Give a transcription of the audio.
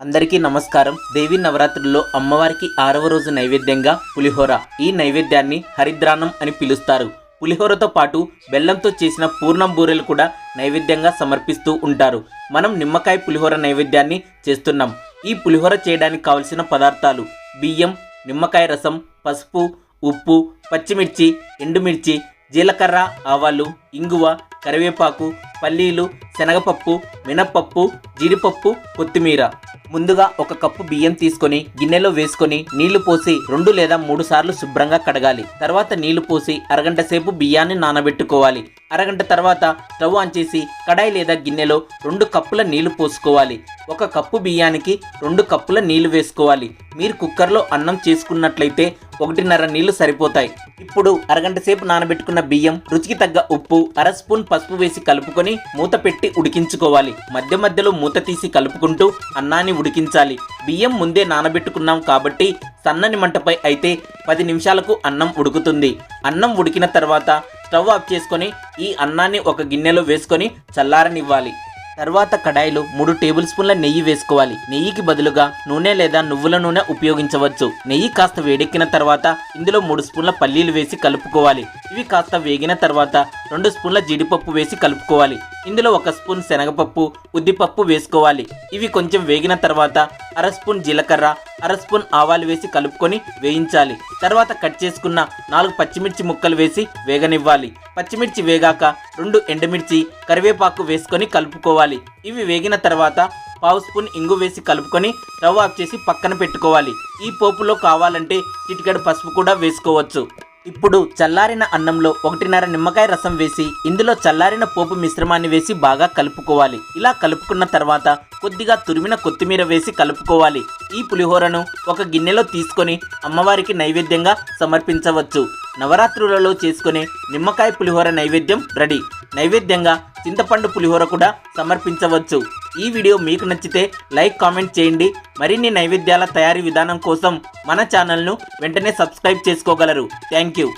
అందరికీ నమస్కారం. దేవి నవరాత్రుల్లో అమ్మవారికి ఆరవ రోజు నైవేద్యంగా పులిహోర. ఈ నైవేద్యాన్ని హరిద్రాన్నం అని పిలుస్తారు. పులిహోరతో పాటు బెల్లంతో చేసిన పూర్ణం బూరెలు కూడా నైవేద్యంగా సమర్పిస్తూ ఉంటారు. మనం నిమ్మకాయ పులిహోర నైవేద్యాన్ని చేస్తున్నాం. ఈ పులిహోర చేయడానికి కావలసిన పదార్థాలు బియ్యం నిమ్మకాయ రసం పసుపు ఉప్పు పచ్చిమిర్చి ఎండుమిర్చి జీలకర్ర ఆవాలు ఇంగువ కరివేపాకు పల్లీలు శనగపప్పు మినప్పప్పు జీడిపప్పు కొత్తిమీర. ముందుగా ఒక కప్పు బియ్యం తీసుకొని గిన్నెలో వేసుకొని నీళ్ళు పోసి రెండు లేదా మూడు సార్లు శుభ్రంగా కడగాలి. తర్వాత నీళ్ళు పోసి అరగంట సేపు బియ్యాన్ని నానబెట్టుకోవాలి. అరగంట తర్వాత స్టవ్ ఆన్ చేసి కడాయి లేదా గిన్నెలో రెండు కప్పుల నీళ్ళు పోసుకోవాలి. ఒక కప్పు బియ్యానికి రెండు కప్పుల నీళ్ళు వేసుకోవాలి. మీరు కుక్కర్లో అన్నం చేసుకున్నట్లయితే ఒకటిన్నర నీళ్ళు సరిపోతాయి. ఇప్పుడు అరగంట సేపు నానబెట్టుకున్న బియ్యం రుచికి తగ్గ ఉప్పు అర స్పూన్ పసుపు వేసి కలుపుకొని మూత పెట్టి ఉడికించుకోవాలి. మధ్య మధ్యలో మూత తీసి కలుపుకుంటూ అన్నాన్ని ఉడికించాలి. బియ్యం ముందే నానబెట్టుకున్నాం కాబట్టి సన్నని మంటపై అయితే పది నిమిషాలకు అన్నం ఉడుకుతుంది. అన్నం ఉడికిన తర్వాత స్టవ్ ఆఫ్ చేసుకొని ఈ అన్నాన్ని ఒక గిన్నెలో వేసుకొని చల్లారనివ్వాలి. తర్వాత కడాయిలో మూడు టేబుల్ స్పూన్ల నెయ్యి వేసుకోవాలి. నెయ్యికి బదులుగా నూనె లేదా నువ్వుల నూనె ఉపయోగించవచ్చు. నెయ్యి కాస్త వేడెక్కిన తర్వాత ఇందులో మూడు స్పూన్ల పల్లీలు వేసి కలుపుకోవాలి. ఇవి కాస్త వేగిన తర్వాత రెండు స్పూన్ల జీడిపప్పు వేసి కలుపుకోవాలి. ఇందులో ఒక స్పూన్ శనగపప్పు ఉద్దిపప్పు వేసుకోవాలి. ఇవి కొంచెం వేగిన తర్వాత అర స్పూన్ జీలకర్ర అర స్పూన్ ఆవాలు వేసి కలుపుకొని వేయించాలి. తర్వాత కట్ చేసుకున్న నాలుగు పచ్చిమిర్చి ముక్కలు వేసి వేగనివ్వాలి. పచ్చిమిర్చి వేగాక రెండు ఎండుమిర్చి కరివేపాకు వేసుకొని కలుపుకోవాలి. ఇవి వేగిన తర్వాత పావు స్పూన్ ఇంగు వేసి కలుపుకొని రవ్వ ఆఫ్ చేసి పక్కన పెట్టుకోవాలి. ఈ పోపులో కావాలంటే చిటికెడు పసుపు కూడా వేసుకోవచ్చు. ఇప్పుడు చల్లారిన అన్నంలో ఒకటిన్నర నిమ్మకాయ రసం వేసి ఇందులో చల్లారిన పోపు మిశ్రమాన్ని వేసి బాగా కలుపుకోవాలి. ఇలా కలుపుకున్న తర్వాత కొద్దిగా తురిమిన కొత్తిమీర వేసి కలుపుకోవాలి. ఈ పులిహోరను ఒక గిన్నెలో తీసుకొని అమ్మవారికి నైవేద్యంగా సమర్పించవచ్చు. నవరాత్రులలో చేసుకునే నిమ్మకాయ పులిహోర నైవేద్యం రెడీ. నైవేద్యంగా చింతపండు పులిహోర కూడా సమర్పించవచ్చు. ఈ వీడియో మీకు నచ్చితే లైక్ కామెంట్ చేయండి. మరిన్ని నైవేద్యాల తయారీ విధానం కోసం మన ఛానల్ను వెంటనే సబ్స్క్రైబ్ చేసుకోగలరు. Thank you.